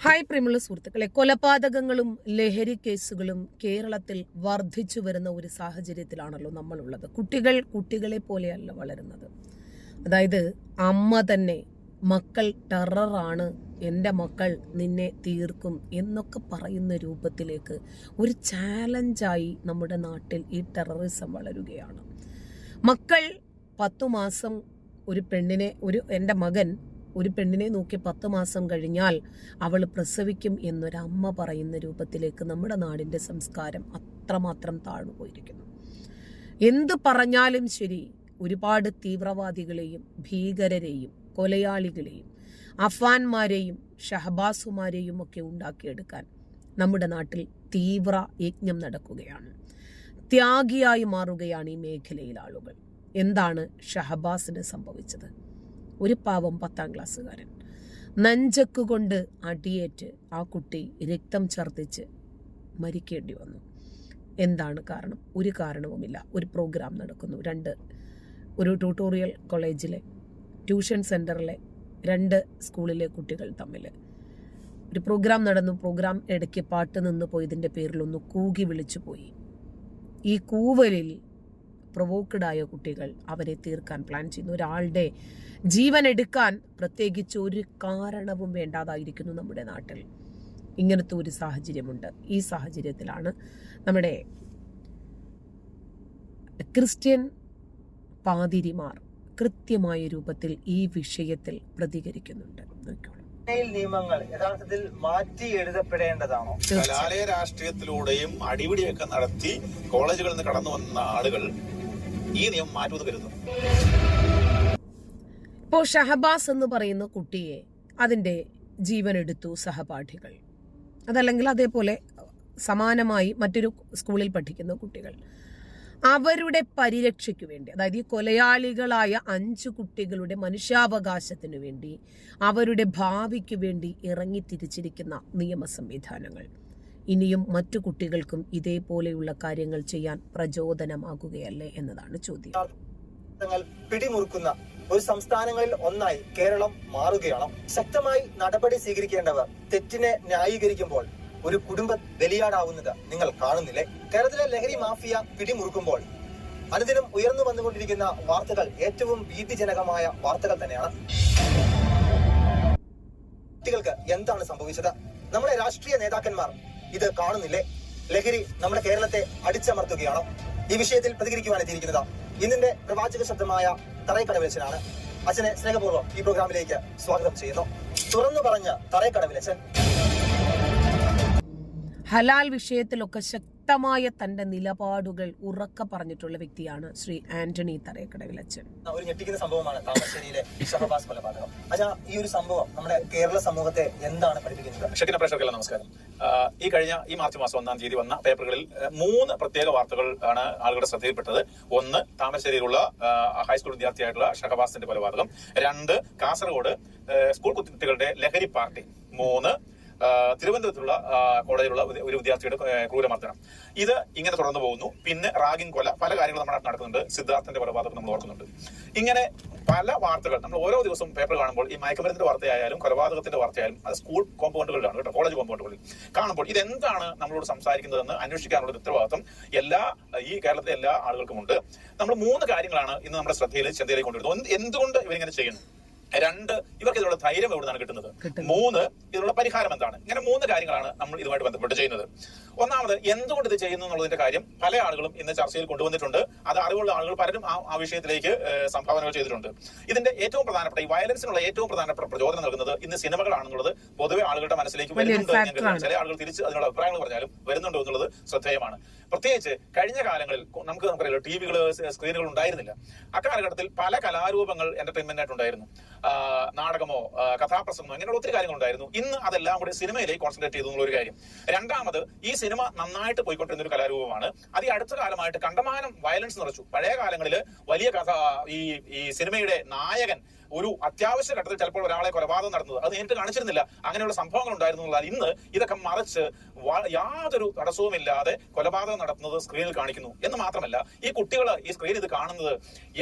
Hi പ്രിയമുള്ള സുഹൃത്തുക്കളെ കൊലപാതകങ്ങളും ലഹരി കേസുകളും കേരളത്തിൽ വർദ്ധിച്ചു വരുന്ന ഒരു സാഹചര്യത്തിലാണല്ലോ നമ്മളുള്ളത്. കുട്ടികൾ കുട്ടികളെ പോലെയല്ല വളരുന്നത്. അതായത് അമ്മ തന്നെ മക്കൾ ടെററാണ് എന്റെ മക്കൾ നിന്നെ തീർക്കും എന്നൊക്കെ പറയുന്ന രൂപത്തിലേക്ക് ഒരു ചാലഞ്ചായി നമ്മുടെ നാട്ടിൽ ഈ ടെററിസം വളരുകയാണ്. മക്കൾ പത്തു മാസം ഒരു പെണ്ണിനെ ഒരു എന്റെ മകൻ ഒരു പെണ്ണിനെ നോക്കി പത്ത് മാസം കഴിഞ്ഞാൽ അവൾ പ്രസവിക്കും എന്നൊരമ്മ പറയുന്ന രൂപത്തിലേക്ക് നമ്മുടെ നാടിന്റെ സംസ്കാരം അത്രമാത്രം താഴ്ന്നു പോയിരിക്കുന്നു. എന്ത് പറഞ്ഞാലും ശരി ഒരുപാട് തീവ്രവാദികളെയും ഭീകരരെയും കൊലയാളികളെയും അഫാൻമാരെയും ഷഹബാസുമാരെയും ഒക്കെ ഉണ്ടാക്കിയെടുക്കാൻ നമ്മുടെ നാട്ടിൽ തീവ്ര യജ്ഞം നടക്കുകയാണ്. ത്യാഗിയായി മാറുകയാണ് ഈ മേഖലയിൽ ആളുകൾ. എന്താണ് ഷഹബാസിന് സംഭവിച്ചത്? ഒരു പാവം പത്താം ക്ലാസ്സുകാരൻ. നഞ്ചക്കുകൊണ്ട് അടിയേറ്റ് ആ കുട്ടി രക്തം ഛർദ്ദിച്ച് മരിക്കേണ്ടി വന്നു. എന്താണ് കാരണം? ഒരു കാരണവുമില്ല. ഒരു പ്രോഗ്രാം നടക്കുന്നു. രണ്ട് ഒരു ട്യൂട്ടോറിയൽ കോളേജിലെ ട്യൂഷൻ സെന്ററിലെ രണ്ട് സ്കൂളിലെ കുട്ടികൾ തമ്മിൽ. ഒരു പ്രോഗ്രാം നടന്നു. പ്രോഗ്രാം ഇടയ്ക്ക് പാട്ട് നിന്ന് പോയതിന്റെ പേരിലൊന്ന് കൂകി വിളിച്ചു പോയി ഈ കൂവലിൽ പ്രൊവോക്കഡ് ആയ കുട്ടികൾ അവരെ തീർക്കാൻ പ്ലാൻ ചെയ്യുന്നു. ഒരാളുടെ ജീവൻ എടുക്കാൻ പ്രത്യേകിച്ച് ഒരു കാരണവും വേണ്ടാതായിരിക്കുന്നു നമ്മുടെ നാട്ടിൽ. ഇങ്ങനത്തെ ഒരു സാഹചര്യമുണ്ട്. ഈ സാഹചര്യത്തിലാണ് നമ്മുടെ ക്രിസ്ത്യൻ പാതിരിമാർ കൃത്യമായ രൂപത്തിൽ ഈ വിഷയത്തിൽ പ്രതികരിക്കുന്നുണ്ട്. നിയമങ്ങൾ യഥാർത്ഥത്തിൽ മാറ്റി എഴുതപ്പെടേണ്ടതാണോ? കലാലയ രാഷ്ട്രീയത്തിലൂടെയും അടിപിടിയൊക്കെ നടത്തി കോളേജുകളിൽ നിന്ന് കടന്നു വന്ന ആളുകൾ ഈ നിയമം മാറ്റുമെന്ന് കരുതുന്നു. ഇപ്പോൾ ഷഹബാസ് എന്ന് പറയുന്ന കുട്ടിയെ അതിന്റെ ജീവൻ എടുത്തു സഹപാഠികൾ. അതല്ലെങ്കിൽ അതേപോലെ സമാനമായി മറ്റൊരു സ്കൂളിൽ പഠിക്കുന്ന കുട്ടികൾ. അവരുടെ പരിരക്ഷയ്ക്ക് വേണ്ടി അതായത് ഈ കൊലയാളികളായ അഞ്ച് കുട്ടികളുടെ മനുഷ്യാവകാശത്തിനു വേണ്ടി അവരുടെ ഭാവിക്ക് വേണ്ടി ഇറങ്ങി തിരിച്ചിരിക്കുന്ന നിയമ സംവിധാനങ്ങൾ ഇനിയും മറ്റു കുട്ടികൾക്കും ഇതേപോലെയുള്ള കാര്യങ്ങൾ ചെയ്യാൻ പ്രചോദനമാകുകയല്ലേ എന്നതാണ് ചോദ്യം. പിടിമുറുക്കുന്ന ഒരു സംസ്ഥാനങ്ങളിൽ ഒന്നായി കേരളം മാറുകയാണ്. ശക്തമായി നടപടി സ്വീകരിക്കേണ്ടവർ തെറ്റിനെ ന്യായീകരിക്കുമ്പോൾ ഒരു കുടുംബ ബലിയാടാവുന്നത് നിങ്ങൾ കാണുന്നില്ലേ? കേരളത്തിലെ ലഹരി മാഫിയ പിടിമുറുക്കുമ്പോൾ അനുദിനം ഉയർന്നു വന്നുകൊണ്ടിരിക്കുന്ന വാർത്തകൾ ഏറ്റവും ഭീതിജനകമായ വാർത്തകൾ തന്നെയാണ്. കുട്ടികൾക്ക് എന്താണ് സംഭവിച്ചത്? നമ്മുടെ രാഷ്ട്രീയ നേതാക്കന്മാർ ഇത് കാണുന്നില്ലേ? ലഹരി നമ്മുടെ കേരളത്തെ അടിച്ചമർത്തുകയാണോ. ഈ വിഷയത്തിൽ പ്രതികരിക്കുവാൻ എത്തിയിരിക്കുന്നത് ഇന്നിന്റെ പ്രവാചക ശബ്ദമായ തറയക്കടവിലച്ചനാണ് അച്ഛനെ സ്നേഹപൂർവം ഈ പ്രോഗ്രാമിലേക്ക് സ്വാഗതം ചെയ്യുന്നു. തുറന്നു പറഞ്ഞ തറയക്കടവിലച്ചൻ ഹലാൽ വിഷയത്തിലൊക്കെ ശക്തമായ തന്റെ നിലപാടുകൾ ഉറക്ക പറഞ്ഞിട്ടുള്ള വ്യക്തിയാണ് ശ്രീ ആന്റണി തറയക്കടവിലച്ചൻ ഒരു ഞെട്ടിക്കുന്ന സംഭവമാണ് താമരശ്ശേരിയിലെ ഷഹബാസ് കൊലപാതകം. അച്ഛാ ഈ ഒരു സംഭവം നമ്മുടെ കേരള സമൂഹത്തെ എന്താണ് പഠിപ്പിക്കുന്നത്? ഷക്കിന പ്രേക്ഷകർക്കെല്ലാം നമസ്കാരം. ഈ കഴിഞ്ഞ ഈ മാർച്ച് മാസം ഒന്നാം തീയതി വന്ന പേപ്പറുകളിൽ മൂന്ന് പ്രത്യേക വാർത്തകൾ ആണ് ആളുകളുടെ ശ്രദ്ധയിൽപ്പെട്ടത്. ഒന്ന് താമരശ്ശേരിയിലുള്ള ഹൈസ്കൂൾ വിദ്യാർത്ഥിയായിട്ടുള്ള ഷഹബാസിന്റെ കൊലപാതകം. രണ്ട് കാസർഗോഡ് സ്കൂൾ കുട്ടികളുടെ ലഹരി പാർട്ടി. മൂന്ന് തിരുവനന്തപുരത്തുള്ള കോളേജിലുള്ള ഒരു- വിദ്യാർത്ഥിയുടെ ക്രൂരമർദ്ദനം. ഇത് ഇങ്ങനെ തുടർന്നു പോകുന്നു. പിന്നെ റാഗിൻ കൊല പല കാര്യങ്ങളും നമ്മുടെ നടക്കുന്നുണ്ട്. സിദ്ധാർത്ഥന്റെ കൊലപാതകം നമ്മൾ ഓർക്കുന്നുണ്ട്. ഇങ്ങനെ പല വാർത്തകൾ നമ്മൾ ഓരോ ദിവസവും പേപ്പർ കാണുമ്പോൾ ഈ മയക്കുമരുന്നിന്റെ വാർത്തയായാലും കൊലപാതകത്തിന്റെ വാർത്തയായാലും അത് സ്കൂൾ കോമ്പൗണ്ടുകളിലാണ് കേട്ടോ കോളേജ് കോമ്പൗണ്ടുകളിൽ. കാണുമ്പോൾ ഇതെന്താണ് നമ്മളോട് സംസാരിക്കുന്നതെന്ന് അന്വേഷിക്കാനുള്ള ഉത്തരവാദിത്വം എല്ലാ ഈ കേരളത്തിലെ എല്ലാ ആളുകൾക്കും ഉണ്ട് നമ്മൾ മൂന്ന് കാര്യങ്ങളാണ് ഇന്ന് നമ്മുടെ ശ്രദ്ധയിൽ ചിന്തയിലേക്ക് കൊണ്ടുവരുന്നത്. എന്തുകൊണ്ട് ഇവരിങ്ങനെ ചെയ്യുന്നു? രണ്ട് ഇവർക്ക് ഇതിനുള്ള ധൈര്യം എവിടുന്നാണ് കിട്ടുന്നത്? മൂന്ന് ഇതിനുള്ള പരിഹാരം എന്താണ്? ഇങ്ങനെ മൂന്ന് കാര്യങ്ങളാണ് നമ്മൾ ഇതുമായിട്ട് ബന്ധപ്പെട്ട് ചെയ്യുന്നത്. ഒന്നാമത് എന്തുകൊണ്ട് ഇത് ചെയ്യുന്നു എന്നുള്ളതിന്റെ കാര്യം പല ആളുകളും ഇന്ന് ചർച്ചയിൽ കൊണ്ടുവന്നിട്ടുണ്ട്. അത് അറിവുള്ള ആളുകൾ പലരും ആ വിഷയത്തിലേക്ക് സംഭാവനകൾ ചെയ്തിട്ടുണ്ട്. ഇതിന്റെ ഏറ്റവും പ്രധാനപ്പെട്ട ഈ വയലൻസിനുള്ള ഏറ്റവും പ്രധാനപ്പെട്ട പ്രചോദനം നൽകുന്നത് ഇന്ന് സിനിമകളാണെന്നുള്ളത് പൊതുവെ ആളുകളുടെ മനസ്സിലേക്ക് വരുന്നുണ്ട് ചില ആളുകൾ തിരിച്ച് അതിനുള്ള അഭിപ്രായങ്ങൾ പറഞ്ഞാലും വരുന്നുണ്ടോ എന്നുള്ളത് ശ്രദ്ധേയമാണ്. പ്രത്യേകിച്ച് കഴിഞ്ഞ കാലങ്ങളിൽ നമുക്ക് നമുക്കറിയാലോ ടി വികൾ സ്ക്രീനുകൾ ഉണ്ടായിരുന്നില്ല. അക്കാലഘട്ടത്തിൽ പല കലാരൂപങ്ങൾ എന്റർടൈൻമെന്റ് ആയിട്ടുണ്ടായിരുന്നു ഉണ്ടായിരുന്നു. നാടകമോ കഥാപ്രസംഗമോ അങ്ങനെയുള്ള ഒത്തിരി കാര്യങ്ങൾ ഉണ്ടായിരുന്നു. ഇന്ന് അതെല്ലാം കൂടി സിനിമയിലേക്ക് കോൺസെൻട്രേറ്റ് ചെയ്തു എന്നുള്ള ഒരു കാര്യം. രണ്ടാമത് ഈ സിനിമ നന്നായിട്ട് പോയിക്കൊണ്ടിരുന്ന ഒരു കലാരൂപമാണ്. അത് ഈ അടുത്ത കാലമായിട്ട് കണ്ടമാനം വയലൻസ് നിറച്ചു. പഴയ കാലങ്ങളിൽ വലിയ കഥ ഈ ഈ സിനിമയുടെ നായകൻ ഒരു അത്യാവശ്യ ഘട്ടത്തിൽ ചിലപ്പോൾ ഒരാളെ കൊലപാതകം നടന്നത് അത് നേരിട്ട് കാണിച്ചിരുന്നില്ല. അങ്ങനെയുള്ള സംഭവങ്ങൾ ഉണ്ടായിരുന്നു ഇന്ന് ഇതൊക്കെ മറിച്ച് യാതൊരു തടസ്സവുമില്ലാതെ കൊലപാതകം നടത്തുന്നത് സ്ക്രീനിൽ കാണിക്കുന്നു. എന്ന് മാത്രമല്ല ഈ കുട്ടികൾ ഈ സ്ക്രീൻ ഇത് കാണുന്നത്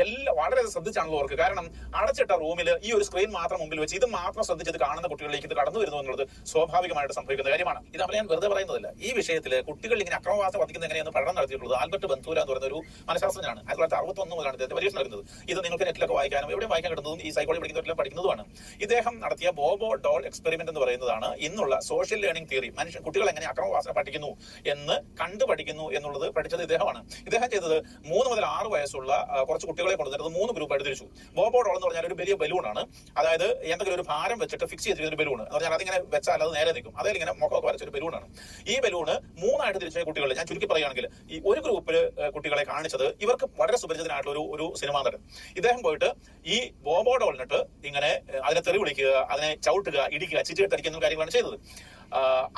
എല്ലാം വളരെ ശ്രദ്ധിച്ചാണല്ലോ അവർക്ക്. കാരണം അടച്ചിട്ട റൂമിൽ ഈ ഒരു സ്ക്രീൻ മാത്രം മുമ്പിൽ വെച്ച് ഇത് മാത്രം ശ്രദ്ധിച്ച് ഇത് കാണുന്ന കുട്ടികളിലേക്ക് ഇത് കടന്നു വരുന്നു എന്നുള്ളത് സ്വാഭാവികമായിട്ട് സംഭവിക്കുന്ന കാര്യമാണ്. ഇത് അപ്പോൾ ഞാൻ വെറുതെ പറയുന്നതല്ല. ഈ വിഷയത്തിൽ കുട്ടികൾ ഇങ്ങനെ അക്രമവാസം വധിക്കുന്ന എങ്ങനെയെന്ന് പഠനം നടത്തിയിട്ടുള്ളത്? ആൽബർട്ട് ബന്ധൂര എന്ന് പറയുന്ന ഒരു മനഃശാസ്ത്രജ്ഞനാണ്. ആയിരത്തി തൊള്ളായിരത്തി അറുപത്തൊന്ന് മുതലാണ് ഇദ്ദേഹത്തെ പരീക്ഷണം നടക്കുന്നത്. ഇത് നിങ്ങൾക്ക് നെറ്റിലൊക്കെ വായിക്കാനും എവിടെയും വായിക്കാൻ കിട്ടുന്നതും ഈ സൈക്കോളജി പഠിക്കുന്നവരെല്ലാം പഠിക്കുന്നതുമാണ്. ഇദ്ദേഹം നടത്തിയ ബോബോ ഡോൾ എക്സ്പെരിമെന്റ് എന്ന് പറയുന്നതാണ് ഇന്നുള്ള സോഷ്യൽ ലേണിംഗ് തിയറി മനുഷ്യൻ കുട്ടികൾ എങ്ങനെ അക്രമവാസന പഠിക്കുന്നു എന്ന് കണ്ടു പഠിക്കുന്നു എന്നുള്ളത് പഠിച്ചത് ഇദ്ദേഹമാണ്. ഇദ്ദേഹം ചെയ്തത് മൂന്ന് മുതൽ ആറ് വയസ്സുള്ള കുറച്ച് കുട്ടികളെ കൊണ്ടുവന്നിട്ട് മൂന്ന് ഗ്രൂപ്പായിട്ട് തിരിച്ചു. ബോബോ ഡോൾ എന്ന് പറഞ്ഞാൽ ഒരു വലിയ ബലൂണാണ് അതായത് എന്തെങ്കിലും ഒരു ഭാരം വെച്ചിട്ട് ഫിക്സ് ചെയ്തിരിക്കുന്ന ഒരു ബലൂൺ എന്ന് പറഞ്ഞാൽ അതിങ്ങനെ വെച്ചാൽ അത് നേരെ നിൽക്കും. അതിൽ ഇങ്ങനെ മുഖമൊക്കെ വരച്ച ഒരു ബലൂണാണ് ഈ ബലൂണ് മൂന്നായിട്ട് തിരിച്ച കുട്ടികൾ ഞാൻ ചുരുക്കി പറയുകയാണെങ്കിൽ ഈ ഒരു ഗ്രൂപ്പിൽ കുട്ടികളെ കാണിച്ചത് ഇവർക്ക് വളരെ സുപരിചിതനായിട്ടുള്ള ഒരു ഒരു സിനിമാ നടൻ. ഇദ്ദേഹം പോയിട്ട് ഈ ബോബോ ഡോളിനിട്ട് ഇങ്ങനെ അതിനെ തെറി വിളിക്കുക അതിനെ ചവിട്ടുക ഇടിക്കുക ചിറ്റിട്ടടിക്കുന്ന കാര്യങ്ങളാണ് ചെയ്തത്.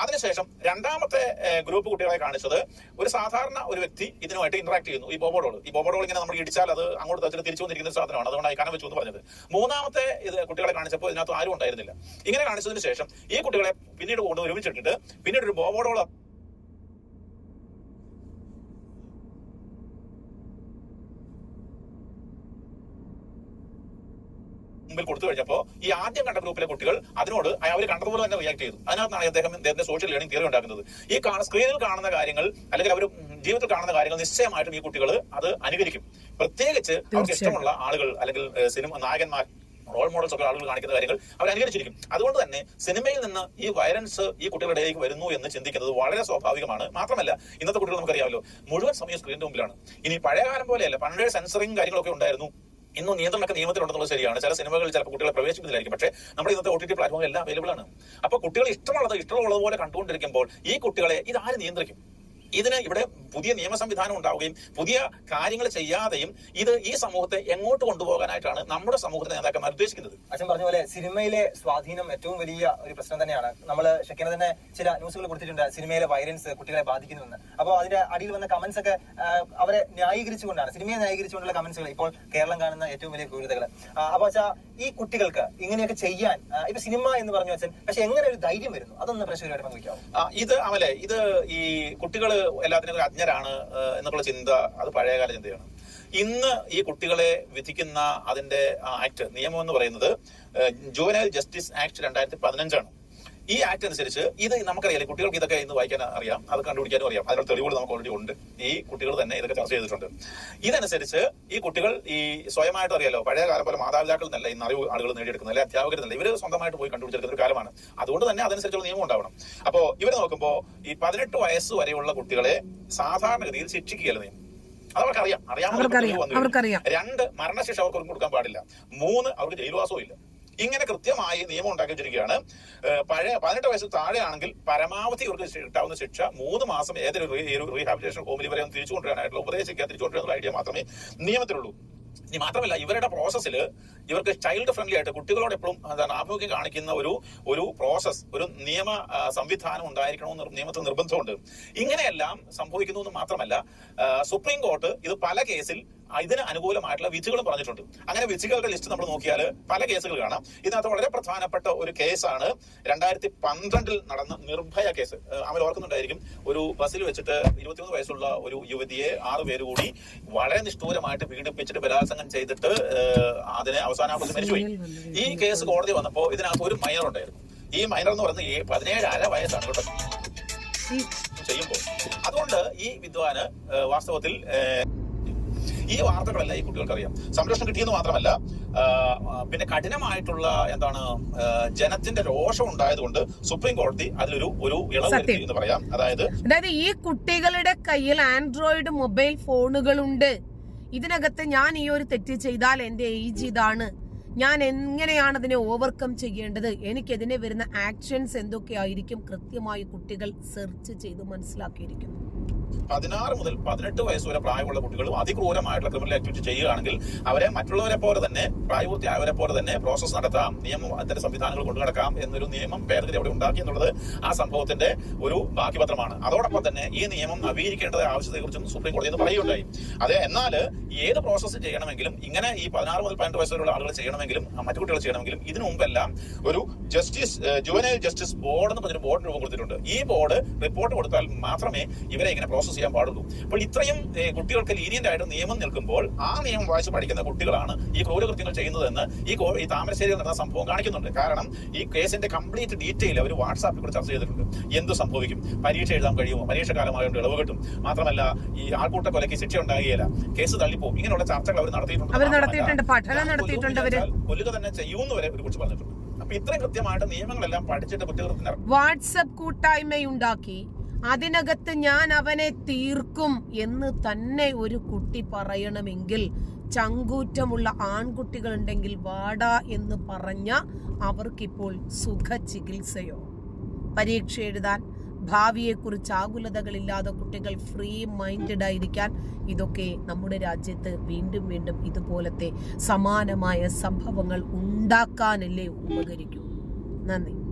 അതിനുശേഷം രണ്ടാമത്തെ ഗ്രൂപ്പ് കുട്ടികളെ കാണിച്ചത് ഒരു സാധാരണ ഒരു വ്യക്തി ഇതിനുമായിട്ട് ഇന്ററാക്ട് ചെയ്യുന്നു. ഈ ബോബോഡോൾ ഈ ബോബോഡോൾ ഇങ്ങനെ നമ്മൾ ഇടിച്ചാൽ അത് അങ്ങോട്ട് തച്ചിട്ട് തിരിച്ചു വന്നിരിക്കുന്ന സാധനമാണ്. അതുകൊണ്ടാണ് കനം വെച്ചു എന്ന് പറഞ്ഞത്. മൂന്നാമത്തെ ഇത് കുട്ടികളെ കാണിച്ചപ്പോൾ ഇതിനകത്ത് ആരും ഉണ്ടായിരുന്നില്ല. ഇങ്ങനെ കാണിച്ചതിന് ശേഷം ഈ കുട്ടികളെ പിന്നീട് കൊണ്ട് ഒരുമിച്ചിട്ടിട്ട് പിന്നീട് ഒരു ബോബോഡോൾ മുമ്പിൽ കൊടുത്തു കഴിഞ്ഞപ്പോൾ ഈ ആദ്യം കണ്ട ഗ്രൂപ്പിലെ കുട്ടികൾ അതിനോട് അവർ കണ്ടതുപോലെ തന്നെ റിയാക്ട് ചെയ്തു. അതിനകത്താണ് അദ്ദേഹം അദ്ദേഹത്തിന്റെ സോഷ്യൽ ലേണിംഗ് തിയറി ഉണ്ടാക്കുന്നത്. ഈ സ്ക്രീനിൽ കാണുന്ന കാര്യങ്ങൾ അല്ലെങ്കിൽ അവർ ജീവിതത്തിൽ കാണുന്ന കാര്യങ്ങൾ നിശ്ചയമായിട്ടും ഈ കുട്ടികൾ അത് അനുകരിക്കും. പ്രത്യേകിച്ച് അവർക്ക് ഇഷ്ടമുള്ള ആളുകൾ അല്ലെങ്കിൽ സിനിമ നായകന്മാർ റോൾ മോഡൽസ് ഒക്കെ ആളുകൾ കാണിക്കുന്ന കാര്യങ്ങൾ അവർ അനുകരിച്ചിരിക്കും. അതുകൊണ്ട് തന്നെ സിനിമയിൽ നിന്ന് ഈ വയലൻസ് ഈ കുട്ടികളുടെ ഇടയിലേക്ക് വരുന്നു എന്ന് ചിന്തിക്കുന്നത് വളരെ സ്വാഭാവികമാണ്. മാത്രമല്ല ഇന്നത്തെ കുട്ടികൾ നമുക്കറിയാമല്ലോ മുഴുവൻ സമയം സ്ക്രീനിന്റെ മുമ്പിലാണ്. ഇനി പഴയകാലം പോലെയല്ല പണ്ടേ സെൻസറിങ് കാര്യങ്ങളൊക്കെ ഉണ്ടായിരുന്നു. ഇന്നും നിയന്ത്രണമൊക്കെ നിയമത്തിലുണ്ടെന്നുള്ളത് ശരിയാണ്. ചില സിനിമകളിൽ ചിലപ്പോൾ കുട്ടികളെ പ്രവേശിക്കുന്നില്ലായിരിക്കും പക്ഷേ നമ്മുടെ ഇന്നത്തെ ഒ ടി ടി പ്ലാറ്റ്ഫോമിൽ എല്ലാം അവൈലബിൾ ആണ്. അപ്പൊ കുട്ടികൾ ഇഷ്ടമുള്ളത് ഇഷ്ടമുള്ളത് പോലെ കണ്ടുകൊണ്ടിരിക്കുമ്പോൾ ഈ കുട്ടികളെ ഇത് ആര് നിയന്ത്രിക്കും? ഇതിന് ഇവിടെ പുതിയ നിയമ സംവിധാനം ഉണ്ടാവുകയും പുതിയ കാര്യങ്ങൾ ചെയ്യാതെയും ഇത് ഈ സമൂഹത്തെ എങ്ങോട്ട് കൊണ്ടുപോകാനായിട്ടാണ് നമ്മുടെ സമൂഹത്തിലെ നേതാക്കന്മാർ ഉദ്ദേശിക്കുന്നത്. അച്ഛൻ പറഞ്ഞ പോലെ സിനിമയിലെ സ്വാധീനം ഏറ്റവും വലിയ ഒരു പ്രശ്നം തന്നെയാണ്. നമ്മൾ ഷെക്കിന തന്നെ ചില ന്യൂസുകൾ കൊടുത്തിട്ടുണ്ട് സിനിമയിലെ വയലൻസ് കുട്ടികളെ ബാധിക്കുന്നുവെന്ന്. അപ്പോൾ അതിന്റെ അടിയിൽ വന്ന കമന്റ്സ് ഒക്കെ അവരെ ന്യായീകരിച്ചുകൊണ്ടാണ് സിനിമയെ ന്യായീകരിച്ചുകൊണ്ടുള്ള കമന്റ്സുകൾ ഇപ്പോൾ കേരളം കാണുന്ന ഏറ്റവും വലിയ ക്രൂരതകൾ അപ്പൊ അച്ഛാ ഈ കുട്ടികൾക്ക് ഇങ്ങനെയൊക്കെ ചെയ്യാൻ ഇപ്പൊ സിനിമ എന്ന് പറഞ്ഞു അച്ഛൻ പക്ഷെ എങ്ങനെ ഒരു ധൈര്യം വരുന്നു? അതൊന്ന് പ്രശ്നമായിട്ട് പങ്കുവയ്ക്കാവും? ഇത് അമലെ ഇത് ഈ കുട്ടികൾ എല്ലാത്തിനും ഒരു അജ്ഞരാണ് എന്നുള്ള ചിന്ത അത് പഴയകാല ചിന്തയാണ്. ഇന്ന് ഈ കുട്ടികളെ വിധിക്കുന്ന അതിന്റെ ആക്ട് നിയമം എന്ന് പറയുന്നത് ജുവനൈൽ ജസ്റ്റിസ് ആക്ട് രണ്ടായിരത്തി പതിനഞ്ചാണ്. ഈ ആക്ട് അനുസരിച്ച് ഇത് നമുക്കറിയാം കുട്ടികൾക്ക് ഇതൊക്കെ ഇന്ന് വായിക്കാൻ അറിയാം അത് കണ്ടുപിടിക്കാനും അറിയാം. അതിനുള്ള തെളിവുകൾ നമുക്ക് ഓൾറെഡി ഉണ്ട്. ഈ കുട്ടികൾ തന്നെ ഇതൊക്കെ ചർച്ച ചെയ്തിട്ടുണ്ട്. ഇതനുസരിച്ച് ഈ കുട്ടികൾ ഈ സ്വയമായിട്ട് അറിയാലോ പഴയ കാലം പോലെ മാതാപിതാക്കൾ എന്നല്ല ഇന്ന് അറിവ് ആളുകൾ നേടിയെടുക്കുന്നത് അല്ലെ അധ്യാപകരെന്നല്ല ഇവർ സ്വന്തമായിട്ട് പോയി കണ്ടുപിടിച്ചെടുക്കുന്ന ഒരു കാലമാണ്. അതുകൊണ്ട് തന്നെ അതനുസരിച്ചുള്ള നിയമം ഉണ്ടാവണം. അപ്പോ ഇവർ നോക്കുമ്പോൾ ഈ പതിനെട്ട് വയസ്സ് വരെയുള്ള കുട്ടികളെ സാധാരണഗതിയിൽ ശിക്ഷിക്കുകയല്ല നിയമം? അത് അവർക്കറിയാം. അറിയാം. രണ്ട് മരണശിക്ഷ അവർക്ക് കൊടുക്കാൻ പാടില്ല. മൂന്ന് അവർക്ക് ജയിൽവാസവും ഇല്ല. ഇങ്ങനെ കൃത്യമായി നിയമം ഉണ്ടാക്കി വെച്ചിരിക്കുകയാണ് പഴയ പതിനെട്ട് വയസ്സ് താഴെയാണെങ്കിൽ പരമാവധി ഇവർക്ക് കിട്ടാവുന്ന ശിക്ഷ മൂന്ന് മാസം ഏതൊരു റീഹാബിലിറ്റേഷൻ ഹോമിൽ ഇവരെ ഒന്ന് തിരിച്ചു കൊണ്ടുവരാനായിട്ടുള്ള ഉപദേശിക്കുക തിരിച്ചു കൊണ്ടുവരുന്ന ഐഡിയ മാത്രമേ നിയമത്തിലുള്ളൂ. ഇനി മാത്രമല്ല ഇവരുടെ പ്രോസസ്സിൽ ഇവർക്ക് ചൈൽഡ് ഫ്രണ്ട്ലി ആയിട്ട് കുട്ടികളോട് എപ്പോഴും എന്താണ് ആഭിമുഖ്യം കാണിക്കുന്ന ഒരു ഒരു പ്രോസസ് ഒരു നിയമ സംവിധാനം ഉണ്ടായിരിക്കണമെന്ന് നിയമത്തിൽ നിർബന്ധമുണ്ട്. ഇങ്ങനെയെല്ലാം സംഭവിക്കുന്നു എന്ന് മാത്രമല്ല സുപ്രീം കോർട്ട് ഇത് പല കേസിൽ ഇതിന് അനുകൂലമായിട്ടുള്ള വിധികളും പറഞ്ഞിട്ടുണ്ട്. അങ്ങനെ വിധികളുടെ ലിസ്റ്റ് നമ്മൾ നോക്കിയാൽ പല കേസുകൾ കാണാം. ഇതിനകത്ത് വളരെ പ്രധാനപ്പെട്ട ഒരു കേസാണ് രണ്ടായിരത്തി പന്ത്രണ്ടിൽ നടന്ന നിർഭയ കേസ് അവർ ഓർക്കുന്നുണ്ടായിരിക്കും. ഒരു ബസ്സിൽ വെച്ചിട്ട് ഇരുപത്തിമൂന്ന് വയസ്സുള്ള ഒരു യുവതിയെ ആറ് പേര് കൂടി വളരെ നിഷ്ഠൂരമായിട്ട് പീഡിപ്പിച്ചിട്ട് ബലാത്സംഗം ചെയ്തിട്ട് അതിനെ അവസാനാപത്തിൽ മരിച്ചുപോയി. ഈ കേസ് കോടതി വന്നപ്പോൾ ഇതിനകത്ത് ഒരു മൈനർ ഉണ്ടായിരുന്നു. ഈ മൈനർ എന്ന് പറയുന്നത് ഈ പതിനേഴര വയസ്സാണ് കേട്ടോ. ചെയ്യുമ്പോൾ അതുകൊണ്ട് ഈ വിദ്വാന് വാസ്തവത്തിൽ ഈ വാർത്തകളല്ല ഈ കുട്ടികൾക്ക് അറിയാം സംരക്ഷണം കിട്ടിയെന്ന് മാത്രമല്ല പിന്നെ കഠിനമായിട്ടുള്ള എന്താണ് ജനത്തിന്റെ രോഷം ഉണ്ടായതുകൊണ്ട് സുപ്രീം കോടതി അതിലൊരു ഒരു ഇളവ് എന്ന് പറയാം. അതായത് അതായത് ഈ കുട്ടികളുടെ കയ്യിൽ ആൻഡ്രോയിഡ് മൊബൈൽ ഫോണുകളുണ്ട്. ഇതിനകത്ത് ഞാൻ ഈ ഒരു തെറ്റ് ചെയ്താൽ എന്റെ ഏജ് ഇതാണ്. ഞാൻ എങ്ങനെയാണ് അതിനെ ഓവർകം ചെയ്യേണ്ടത്? എനിക്കതിനെ വരുന്ന ആക്ഷൻസ് എന്തൊക്കെയായിരിക്കും? കൃത്യമായി കുട്ടികൾ സെർച്ച് ചെയ്ത് മനസ്സിലാക്കിയിരിക്കുന്നു. പതിനാറ് മുതൽ പതിനെട്ട് വയസ്സ് വരെ പ്രായമുള്ള കുട്ടികളും അതിക്രൂരമായിട്ടുള്ള ക്രിമിനൽ ആക്ടിവിറ്റി ചെയ്യുകയാണെങ്കിൽ അവരെ മറ്റുള്ളവരെ പോലെ തന്നെ പ്രായപൂർത്തിയായവരെ പോലെ തന്നെ പ്രോസസ് നടത്താം. നിയമം അതിന്റെ സംവിധാനങ്ങൾ കൊണ്ടു നടക്കാം എന്നൊരു നിയമം ഭേദഗതി അവിടെ ഉണ്ടാക്കി എന്നുള്ളത് ആ സംഭവത്തിന്റെ ഒരു ബാക്കിപത്രമാണ് അതോടൊപ്പം തന്നെ ഈ നിയമം നവീകരിക്കേണ്ടത് ആവശ്യത്തെക്കുറിച്ചും സുപ്രീം കോടതി പറയുകയുണ്ടായി. അതെ എന്നാൽ ഏത് പ്രോസസ്സ് ചെയ്യണമെങ്കിലും ഇങ്ങനെ ഈ പതിനാറ് മുതൽ പതിനെട്ട് വയസ്സ് വരെയുള്ള ആളുകൾ ചെയ്യണമെങ്കിലും മറ്റു കുട്ടികൾ ചെയ്യണമെങ്കിലും ഇതിനു മുമ്പെല്ലാം ഒരു ജസ്റ്റിസ് ജുവനൈൽ ജസ്റ്റിസ് ബോർഡ് എന്ന് പറഞ്ഞൊരു ബോർഡ് രൂപം കൊടുത്തിട്ടുണ്ട്. ഈ ബോർഡ് റിപ്പോർട്ട് കൊടുത്താൽ മാത്രമേ ഇവരെ ഇങ്ങനെ പ്രോസസ് ചെയ്യാൻ പാടുള്ളൂ. അപ്പോൾ ഇത്രയും കുട്ടികൾക്ക് ലീനിയന്റ് ആയിട്ട് നിയമം നിൽക്കുമ്പോൾ ആ നിയമം വായിച്ച് പഠിക്കുന്ന കുട്ടികളാണ് ഈ ക്രൂരകൃത്യങ്ങൾ ചെയ്യുന്നതെന്ന് ഈ താമരശ്ശേരി ഈ താമരശ്ശേരിയിൽ നടന്ന സംഭവം കാണിക്കുന്നുണ്ട്. കാരണം ഈ കേസിന്റെ കംപ്ലീറ്റ് ഡീറ്റെയിൽ അവർ വാട്സാപ്പിൽ കൂടെ ചർച്ച ചെയ്തിട്ടുണ്ട്. എന്ത് സംഭവിക്കും? പരീക്ഷ എഴുതാൻ കഴിയുമോ? പരീക്ഷ കാലമായതുകൊണ്ട് ഇളവ് കിട്ടും. മാത്രമല്ല ഈ ആൾക്കൂട്ട കൊലയ്ക്ക് ശിക്ഷ ഉണ്ടാകുകയില്ല കേസ് തള്ളിപ്പോകും ഇങ്ങനെയുള്ള ചർച്ചകൾ അവർ നടത്തിയിട്ടുണ്ട് അവർ നടത്തിയിട്ടുണ്ട്, പഠനം നടത്തിയിട്ടുണ്ട് നടത്തിയിട്ടുണ്ട് കൊല്ലുക തന്നെ ചെയ്യുമെന്ന് വരെ ഒരു കുറിച്ച് പറഞ്ഞിട്ടുണ്ട്. അപ്പൊ ഇത്രയും കൃത്യമായിട്ട് നിയമങ്ങളെല്ലാം പഠിച്ചിട്ട് കുറ്റകൃത്യത്തിന് വാട്സപ്പ് കൂട്ടായ്മയുണ്ടാക്കി. അതിനകത്ത് ഞാൻ അവനെ തീർക്കും എന്ന് തന്നെ ഒരു കുട്ടി പറയണമെങ്കിൽ ചങ്കൂറ്റമുള്ള ആൺകുട്ടികൾ ഉണ്ടെങ്കിൽ വാടാ എന്ന് പറഞ്ഞ അവർക്കിപ്പോൾ സുഖ ചികിത്സയോ പരീക്ഷ എഴുതാൻ ഭാവിയെക്കുറിച്ച് ആകുലതകളില്ലാതെ കുട്ടികൾ ഫ്രീ മൈൻഡഡ് ആയിരിക്കാൻ ഇതൊക്കെ നമ്മുടെ രാജ്യത്ത് വീണ്ടും വീണ്ടും ഇതുപോലത്തെ സമാനമായ സംഭവങ്ങൾ ഉണ്ടാക്കാനല്ലേ ഉപകരിക്കൂ. നന്ദി.